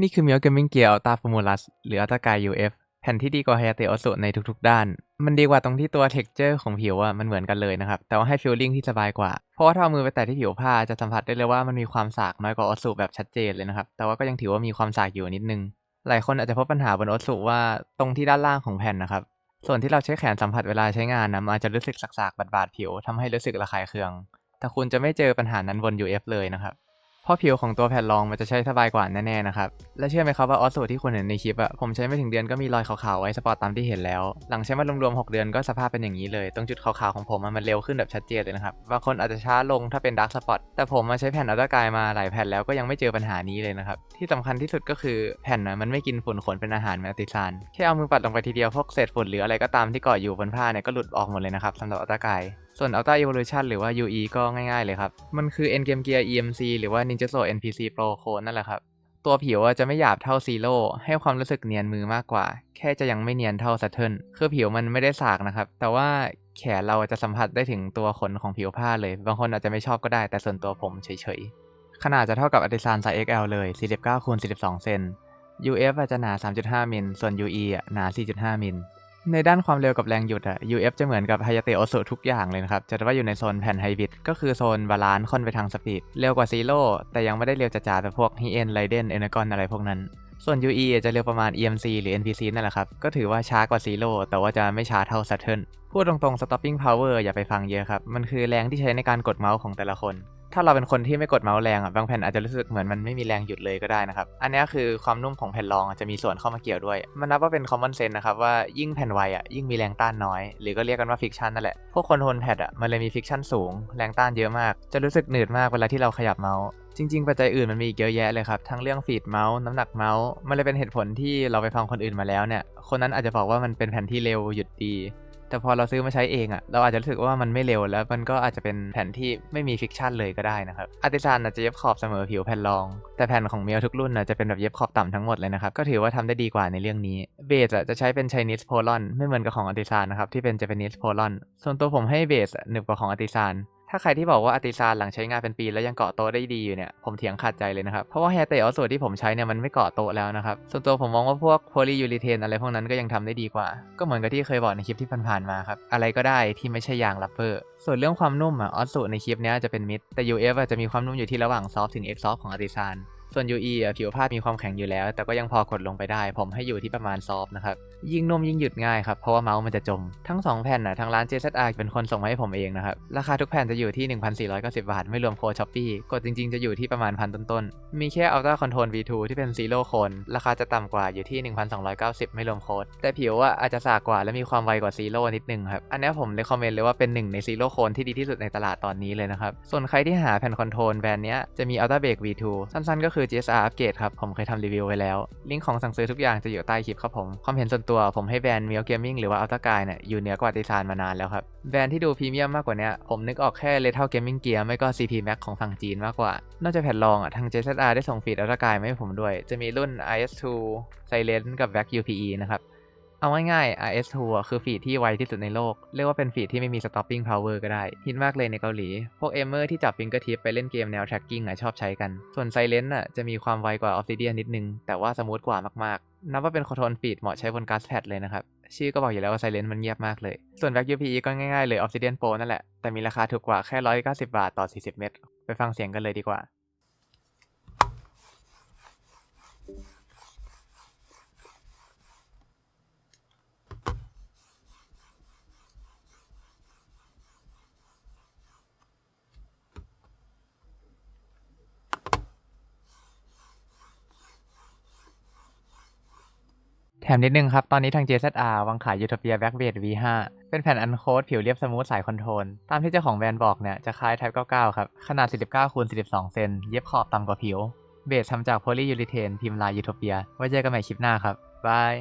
นี่คือ Mio Gaming Gear Ultra Formulus หรือ Ultra Guide UF แผ่นที่ดีกว่า Hayate Osu ในทุกๆ ด้าน มันดีกว่าตรงที่ตัว texture ของผิวอะมันเหมือนกันเลยนะครับ แต่ว่าให้ feeling ที่สบายกว่า เพราะว่าถ้าเอามือไปแตะที่ผิวผ้าจะสัมผัสได้เลยว่ามันมีความสากน้อยกว่า Osu แบบชัดเจนเลยนะครับ แต่ว่าก็ยังถือว่ามีความสากอยู่นิดนึง หลายคนอาจจะพบปัญหาบน Osu ว่าตรงที่ด้านล่างของแผ่นนะครับ ส่วนที่เราใช้แขนสัมผัสเวลาใช้งานนะมันอาจจะรู้สึกสากๆบาดๆผิวทำให้รู้สึกระคายเคือง แต่คุณจะไม่เจอปัญหานั้นบน UF เลยนะครับ ราะผิวของตัวแผ่นรองมันจะใช้สบายกว่าแน่ๆนะครับ และเชื่อไหมครับว่าออสโซที่คุณเห็นในคลิปอะผมใช้ไม่ถึงเดือนก็มีรอยขาวๆไว้สปอร์ตตามที่เห็นแล้ว หลังใช้มารวมๆ6เดือนก็สภาพเป็นอย่างนี้เลย ตรงจุดขาวๆของผมมันเร็วขึ้นแบบชัดเจนเลยนะครับ บางคนอาจจะช้าลงถ้าเป็นดาร์กสปอตแต่ผมมาใช้แผ่นอัลตร้ากายมาหลายแผ่นแล้วก็ยังไม่เจอปัญหานี้เลยนะครับ ที่สำคัญที่สุดก็คือแผ่นมันไม่กินฝุ่นขนเป็นอาหารแมลติซานแค่เอามือปัดลงไปทีเดียวพวกเศษฝุ่นหรืออะไรก็ตามที่เกาะอยู่บนผ้าเนี่ยก็หลุดออกหมดเลยนะครับสำหรับอัลตร้ากาย ส่วน Ultra Evolution หรือว่า UE ก็ง่ายๆเลยครับ มันคือ Endgame Gear EMC หรือว่า Ninjaso NPC Pro Cone นั่นแหละครับ ตัวผิวจะไม่หยาบเท่า Zero ให้ความรู้สึกเนียนมือมากกว่า แค่จะยังไม่เนียนเท่า Saturn คือผิวมันไม่ได้สากนะครับ แต่ว่าแขนเราจะสัมผัสได้ถึงตัวขนของผิวผ้าเลย บางคนอาจจะไม่ชอบก็ได้ แต่ส่วนตัวผมเฉยๆ ขนาดจะเท่ากับ Artisan Size XL เลย 49คูณ42 เซน UF อาจจะหนา 3.5 มิล ส่วน UE อะหนา 4.5 มิล ในด้านความเร็วกับแรงหยุดอะ UF จะเหมือนกับ Hayate Osu ทุกอย่างเลยนะครับ จะว่าอยู่ในโซนแผ่นไฮบริดก็คือโซนบาลานซ์ค่อนไปทางสปีด เร็วกว่าซีโร่แต่ยังไม่ได้เร็วจ๋าๆแบบพวก h i e n Raiden Energon อะไรพวกนั้น ส่วน UE จะเร็วประมาณ EMC หรือ NPC นั่นแหละครับ ก็ถือว่าช้ากว่าซีโร่แต่ว่าจะไม่ช้าเท่า Saturn พูดตรงๆ stopping power อย่าไปฟังเยอะครับ มันคือแรงที่ใช้ในการกดเมาส์ของแต่ละคน ถ้าเราเป็นคนที่ไม่กดเมาส์แรงอะบางแผ่นอาจจะรู้สึกเหมือนมันไม่มีแรงหยุดเลยก็ได้นะครับ อันนี้คือความนุ่มของแผ่นรองจะมีส่วนเข้ามาเกี่ยวด้วย มันนับว่าเป็น common sense นะครับว่ายิ่งแผ่นไวอะยิ่งมีแรงต้านน้อย หรือก็เรียกกันว่า friction นั่นแหละ พวกคนทนแพดอะมันเลยมี friction สูง แรงต้านเยอะมาก จะรู้สึกหนืดมากเวลาที่เราขยับเมาส์จริงๆ ปัจจัยอื่นมันมีอีกเยอะแยะเลยครับ ทั้งเรื่องฟีดเมาส์ น้ำหนักเมาส์ มันเลยเป็นเหตุผลที่เราไปฟังคนอื่นมาแล้วเนี่ย คนนั้นอาจจะบอกว่ามันเป็นแผ่นที่เร็วหยุดดี แต่พอเราซื้อมาใช้เองอะ่ะ เราอาจจะรู้สึกว่ามันไม่เร็วแล้วมันก็อาจจะเป็นแผ่นที่ไม่มีฟิกชันเลยก็ได้นะครับอาร์ติซานอาจจะเย็บขอบเสมอผิวแผ่นรอง แต่แผ่นของเมียวทุกรุ่นน่ะจะเป็นแบบเย็บขอบต่ำทั้งหมดเลยนะครับ ก็ถือว่าทำได้ดีกว่าในเรื่องนี้ เบสอะจะใช้เป็น Chinese Polon ไม่เหมือนกับของอาร์ติซานนะครับที่เป็น Japanese Polon ส่วนตัวผมให้เบสหนึบกว่าของอาร์ติซาน ถ้าใครที่บอกว่าอาติซานหลังใช้งานเป็นปีแล้วยังเกาะโต๊ะได้ดีอยู่เนี่ยผมเถียงขาดใจเลยนะครับ เพราะว่าแฮตเตออส่วนที่ผมใช้เนี่ยมันไม่เกาะโต๊ะแล้วนะครับ ส่วนตัวผมมองว่าพวกโพลียูริเทนอะไรพวกนั้นก็ยังทำได้ดีกว่า ก็เหมือนกับที่เคยบอกในคลิปที่ผ่านๆมาครับ อะไรก็ได้ที่ไม่ใช่ยางลับเปอร์ส่วนเรื่องความนุ่มอะออสูในคลิปนี้จะเป็นมิดแต่ UF อะจะมีความนุ่มอยู่ที่ระหว่างซอฟถึงเอ็กซอฟของอาติซาน ส่วน UE อะผิวผ้ามีความแข็งอยู่แล้ว แต่ก็ยังพอกดลงไปได้ ผมให้อยู่ที่ประมาณซอฟนะครับ ยิ่งนุ่มยิ่งหยุดง่ายครับ เพราะว่าเมาส์มันจะจม ทั้ง 2 แผ่นนะทางร้าน JZR เป็นคนส่งมาให้ผมเองนะครับ ราคาทุกแผ่นจะอยู่ที่ 1,490 บาท ไม่รวมโค้ดช้อปปี้กดจริง ๆ จะอยู่ที่ประมาณพันต้นๆ มีแค่ Ultra Control V2 ที่เป็นซีโร่โคนราคาจะต่ำกว่าอยู่ที่ 1,290 ไม่รวมโค้ดแต่ผิวอะอาจจะสากกว่าและมีความไวกว่าซีโร่นิดนึงครับอันนี้ผมเลยคอมเมนต์เลยว่าเป็นหนึ่งในซีโร่โคนที่ดีที่สุดในตลาดตอนนี้เลยนะครับส่วนใครที่หาแผ่นคอนโทรลแบรนด์เนี้ยจะมี Ultra Break V2 สั้นๆก็คืือ GSR Upgrade ครับ ผมเคยทำรีวิวไว้แล้ว ลิงก์ของสั่งซื้อทุกอย่างจะอยู่ใต้คลิปครับผม ความเห็นส่วนตัวผมให้แบรนด์ Mio Gaming หรือว่า Ultra Guide เนี่ยอยู่เหนือกว่าดีไซน์มานานแล้วครับ แบรนด์ที่ดูพรีเมียมมากกว่านี้ผมนึกออกแค่ Lethal Gaming Gear ไม่ก็ CP Max ของฝั่งจีนมากกว่า นอกจากแผ่นรองอะทาง GSR ได้ส่งฟีด Ultra Guide มาให้ผมด้วย จะมีรุ่น IS2 Silent กับ VAC UPE นะครับ เอาง่ายๆ RS2 อะคือฟีดที่ไวที่สุดในโลก เรียกว่าเป็นฟีดที่ไม่มี stopping power ก็ได้ ฮิตมากเลยในเกาหลี พวกเอมเมอร์ที่จับฟิงเกอร์ทิปไปเล่นเกมแนว tracking อะชอบใช้กัน ส่วน Silent อะจะมีความไวกว่า Obsidian นิดนึง แต่ว่าสมูทกว่ามากๆ นับว่าเป็นคอนโทรลฟีดเหมาะใช้บนการ์ดแพดเลยนะครับ ชื่อก็บอกอยู่แล้วว่า Silent มันเงียบมากเลย ส่วน VAC UPE ก็ง่ายๆเลย Obsidian Pro นั่นแหละแต่มีราคาถูกกว่าแค่190 บาทต่อ 40 เมตร ไปฟังเสียงกันเลยดีกว่า ถมนิดนึงครับ ตอนนี้ทาง JZR วางขาย Utopia Backbase V5 เป็นแผ่นอันโค้ดผิวเรียบสมูทสายคอนโทรล ตามที่เจ้าของแบรนด์บอกเนี่ย จะคล้าย Type 99 ครับ ขนาด 49คูณ42 เซน เย็บขอบต่ำกว่าผิว เบสทำจากโพลียูริเทนพิมพ์ลายยูโทเปีย ไว้เจอกันใหม่คลิปหน้าครับ บาย